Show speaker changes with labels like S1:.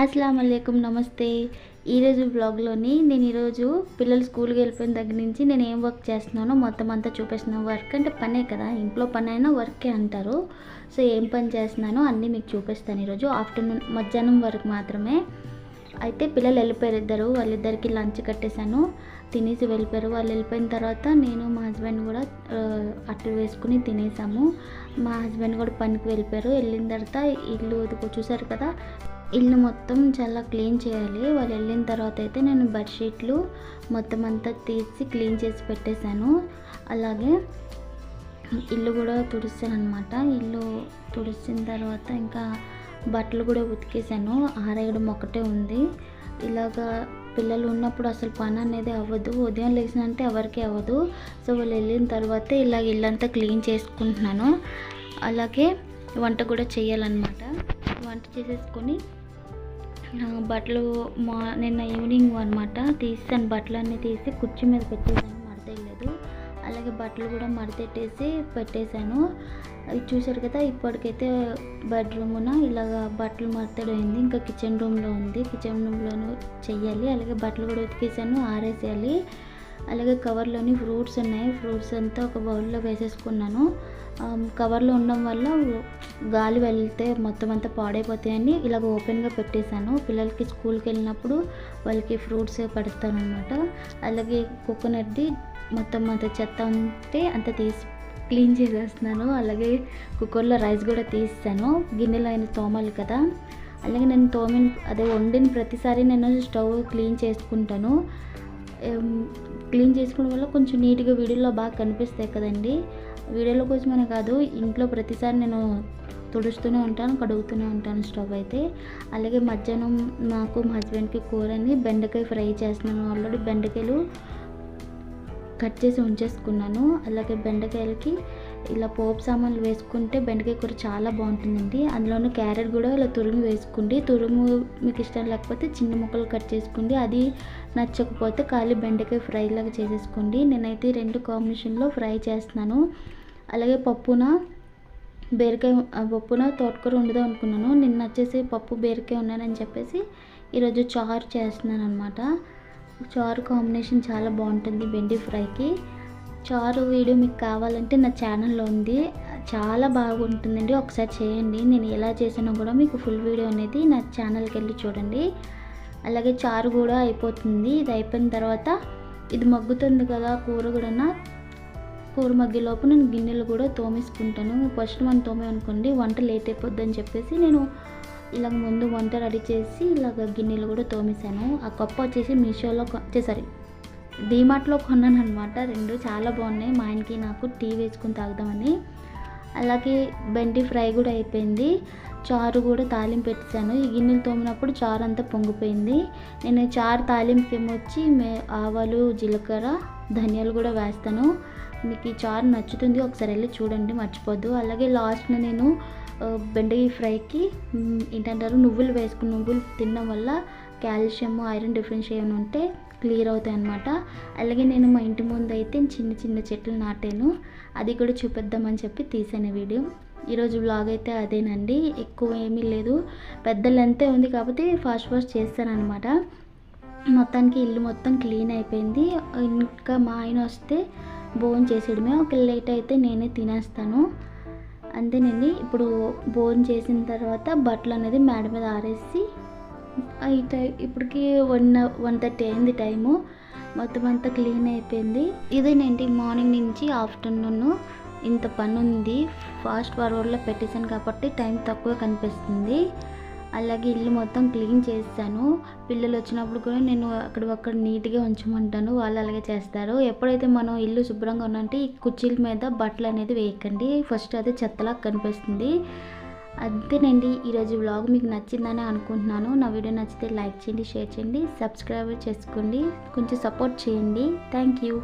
S1: అస్సలం అయికం నమస్తే ఈరోజు బ్లాగ్లోని నేను ఈరోజు పిల్లలు స్కూల్కి వెళ్ళిపోయిన దగ్గర నుంచి నేను ఏం వర్క్ చేస్తున్నానో మొత్తం అంతా చూపిస్తున్నాను వర్క్. అంటే పనే కదా ఇంట్లో పని అయినా వర్కే అంటారు. సో ఏం పని చేస్తున్నానో అన్నీ మీకు చూపిస్తాను ఈరోజు. ఆఫ్టర్నూన్ మధ్యాహ్నం వరకు మాత్రమే. అయితే పిల్లలు వెళ్ళిపోయారు ఇద్దరు వాళ్ళిద్దరికి లంచ్ కట్టేశాను తినేసి వెళ్ళిపోయారు. వాళ్ళు వెళ్ళిపోయిన తర్వాత నేను మా హస్బెండ్ కూడా ఆ, అట్టు వేసుకుని తినేసాము. మా హస్బెండ్ కూడా పనికి వెళ్ళిపోయారు. వెళ్ళిన తర్వాత ఇల్లు చూసారు కదా ఇల్లు మొత్తం చాలా క్లీన్ చేయాలి. వాళ్ళు వెళ్ళిన తర్వాత అయితే నేను బెడ్షీట్లు మొత్తం అంతా తీసి క్లీన్ చేసి పెట్టేశాను. అలాగే ఇల్లు కూడా తుడిచాను అనమాట ఇల్లు తుడిచిన తర్వాత ఇంకా బట్టలు కూడా ఉతికేసాను ఆరేయడం ఒకటే ఉంది. ఇలాగా పిల్లలు ఉన్నప్పుడు అసలు పని అనేది అవ్వదు. ఉదయం లేచినంటే ఎవరికి అవ్వదు. సో వాళ్ళు వెళ్ళిన తర్వాత ఇలా ఇల్లంతా క్లీన్ చేసుకుంటున్నాను. అలాగే వంట కూడా చేయాలన్నమాట. వంట చేసేసుకొని బట్టలు మా నిన్న ఈవినింగ్ అనమాట తీసాను. బట్టలన్నీ తీసి కుర్చీ మీద పెట్టేసాను మడతేయలేదు అలాగే బట్టలు కూడా మడతెట్టేసి పెట్టేశాను. ఇది చూశారు కదా ఇప్పటికైతే బెడ్రూమున ఇలాగ బట్టలు మడతడు అయింది. ఇంకా కిచెన్ రూమ్లో ఉంది. కిచెన్ రూమ్లోనూ చెయ్యాలి. అలాగే బట్టలు కూడా ఉతికేసాను ఆరేసేయాలి. అలాగే కవర్లోని ఫ్రూట్స్ ఉన్నాయి. ఫ్రూట్స్ అంతా ఒక బౌల్లో వేసేసుకున్నాను. కవర్లో ఉండడం వల్ల గాలి వెళ్తే మొత్తం అంతా పాడైపోతాయని ఇలాగ ఓపెన్గా పెట్టేశాను. పిల్లలకి స్కూల్కి వెళ్ళినప్పుడు వాళ్ళకి ఫ్రూట్స్ పెడతానమాట అలాగే కోకోనట్ది మొత్తం అంత చెత్త ఉంటే అంత తీసి క్లీన్ చేసేస్తున్నాను. అలాగే కుక్కర్లో రైస్ కూడా తీస్తాను గిన్నెలో అయిన తోమాలి కదా. అలాగే నేను తోమిన అదే వండిన ప్రతిసారి నేను స్టవ్ క్లీన్ చేసుకుంటాను. క్లీన్ చేసుకోవడం వల్ల కొంచెం నీట్గా వీడియోలో బాగా కనిపిస్తాయి కదండి. వీడియోలో కోసమనే కాదు ఇంట్లో ప్రతిసారి నేను తుడుస్తూనే ఉంటాను కడుగుతూనే ఉంటాను స్టవ్ అయితే. అలాగే మధ్యాహ్నం నాకు మా హస్బెండ్కి కూరని బెండకాయ ఫ్రై చేస్తున్నాను. ఆల్రెడీ బెండకాయలు కట్ చేసి ఉంచేసుకున్నాను. అలాగే బెండకాయలకి ఇలా పోపు సామాన్లు వేసుకుంటే బెండకాయ కూర చాలా బాగుంటుందండి. అందులోనూ క్యారెట్ కూడా ఇలా తురుము వేసుకోండి. తురుము మీకు ఇష్టం లేకపోతే చిన్న ముక్కలు కట్ చేసుకోండి. అది నచ్చకపోతే ఖాళీ బెండకాయ ఫ్రై లాగా చేసేసుకోండి. నేనైతే రెండు కాంబినేషన్లో ఫ్రై చేస్తున్నాను. అలాగే పప్పున బీరకాయ ఆ, పప్పున తోటకూర ఉండదు అనుకున్నాను. నిన్న వచ్చేసి పప్పు బీరకాయ ఉన్నానని చెప్పేసి ఈరోజు చారు చేస్తున్నాను అనమాట చారు కాంబినేషన్ చాలా బాగుంటుంది బెండి ఫ్రైకి. చారు వీడియో మీకు కావాలంటే నా ఛానల్లో ఉంది. చాలా బాగుంటుందండి. ఒకసారి చేయండి. నేను ఎలా చేసానో కూడా మీకు ఫుల్ వీడియో అనేది నా ఛానల్కి వెళ్ళి చూడండి. అలాగే చారు కూడా అయిపోతుంది. ఇది అయిపోయిన తర్వాత ఇది మగ్గుతుంది కదా కూర కూడా కూర మగ్గేలోపు నేను గిన్నెలు కూడా తోమేసుకుంటాను. ఫస్ట్ మనం తోమే అనుకోండి వంట లేట్ అయిపోద్ది అని చెప్పేసి నేను ఇలాగ ముందు వంట రెడీ చేసి ఇలాగ గిన్నెలు కూడా తోమేశాను. ఆ కప్ప వచ్చేసి మీషోలో సారీ డీమార్ట్లో కొన్నాను అనమాట రెండు చాలా బాగున్నాయి. మా ఆయనకి నాకు టీ వేసుకుని తాగుదామని. అలాగే బెండి ఫ్రై కూడా అయిపోయింది. చారు కూడా తాలింపు పెట్టాను. ఈ గిన్నెలు తోమినప్పుడు చారు అంతా పొంగిపోయింది. నేను చారు తాలింపు ఏమొచ్చి మే ఆవాలు జీలకర్ర ధనియాలు కూడా వేస్తాను. మీకు ఈ చారు నచ్చుతుంది ఒకసారి వెళ్ళి చూడండి మర్చిపోద్దు. అలాగే లాస్ట్న నేను ఆ, బెండకాయ ఫ్రైకి ఏంటంటారు నువ్వులు వేసుకుని నువ్వులు తినడం వల్ల కాల్షియం ఐరన్ డిఫరెన్స్ ఏమైనా ఉంటే క్లియర్ అవుతాయి అన్నమాట. అలాగే నేను మా ఇంటి ముందు అయితే చిన్న చిన్న చెట్లు నాటాను. అది కూడా చూపిద్దామని చెప్పి తీసాను వీడియో. ఈరోజు బ్లాగ్ అయితే అదేనండి. ఎక్కువ ఏమీ లేదు. పెద్ద లెంతే ఉంది కాబట్టి ఫాస్ట్ ఫాస్ట్ చేస్తాను అనమాట మొత్తానికి ఇల్లు మొత్తం క్లీన్ అయిపోయింది. ఇంకా మా ఆయన వస్తే భోజనం చేసేయడమే. ఒక లేట్ అయితే నేనే తినేస్తాను. అంతేనండి. ఇప్పుడు భోజనం చేసిన తర్వాత బట్టలు అనేది మేడ మీద ఆరేసి అయితే ఇప్పటికి వన్ వన్ థర్టీ అయింది టైము. మొత్తం అంతా క్లీన్ అయిపోయింది. ఇదేనండి మార్నింగ్ నుంచి ఆఫ్టర్నూన్ ఇంత పని ఉంది ఫాస్ట్ ఫార్వర్డ్లో పెట్టేశాను కాబట్టి టైం తక్కువ కనిపిస్తుంది. అలాగే ఇల్లు మొత్తం క్లీన్ చేస్తాను పిల్లలు వచ్చినప్పుడు కూడా నేను అక్కడ ఒక్కడ నీట్గా ఉంచమంటాను. వాళ్ళు అలాగే చేస్తారు. ఎప్పుడైతే మనం ఇల్లు శుభ్రంగా ఉన్నంటే ఈ కుర్చీల మీద బట్టలు అనేది వేయకండి. ఫస్ట్ అది చెత్తలా కనిపిస్తుంది. అంతేనండి ఈరోజు వ్లాగ్ మీకు నచ్చిందని అనుకుంటున్నాను. నా వీడియో నచ్చితే లైక్ చేయండి షేర్ చేయండి సబ్స్క్రైబ్ చేసుకోండి కొంచెం సపోర్ట్ చేయండి. Thank you.